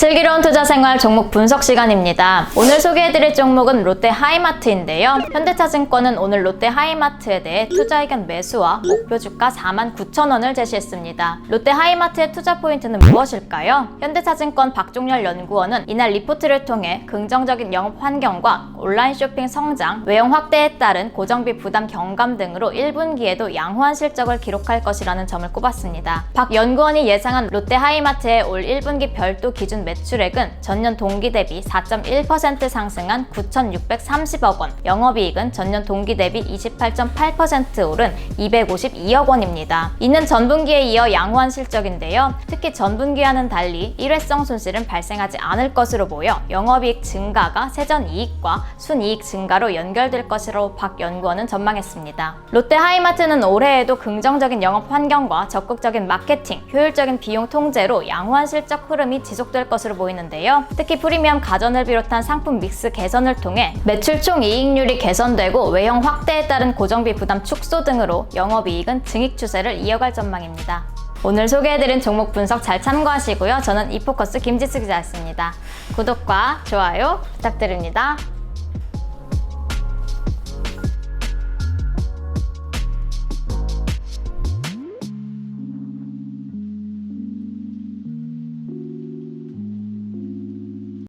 슬기로운 투자 생활 종목 분석 시간입니다. 오늘 소개해드릴 종목은 롯데 하이마트인데요. 현대차증권은 오늘 롯데 하이마트에 대해 투자 의견 매수와 목표 주가 4만 9천 원을 제시했습니다. 롯데 하이마트의 투자 포인트는 무엇일까요? 현대차증권 박종렬 연구원은 이날 리포트를 통해 긍정적인 영업 환경과 온라인 쇼핑 성장, 외형 확대에 따른 고정비 부담 경감 등으로 1분기에도 양호한 실적을 기록할 것이라는 점을 꼽았습니다. 박 연구원이 예상한 롯데 하이마트의 올 1분기 별도 기준 매출액은 전년 동기 대비 4.1% 상승한 9,630억 원, 영업이익은 전년 동기 대비 28.8% 오른 252억 원입니다. 이는 전분기에 이어 양호한 실적인데요. 특히 전분기와는 달리 일회성 손실은 발생하지 않을 것으로 보여 영업이익 증가가 세전 이익과 순이익 증가로 연결될 것으로 박 연구원은 전망했습니다. 롯데 하이마트는 올해에도 긍정적인 영업 환경과 적극적인 마케팅, 효율적인 비용 통제로 양호한 실적 흐름이 지속될 것으로 보이는데요. 특히 프리미엄 가전을 비롯한 상품 믹스 개선을 통해 매출 총 이익률이 개선되고 외형 확대에 따른 고정비 부담 축소 등으로 영업이익은 증익 추세를 이어갈 전망입니다. 오늘 소개해드린 종목 분석 잘 참고하시고요. 저는 이포커스 김지수 기자였습니다. 구독과 좋아요 부탁드립니다.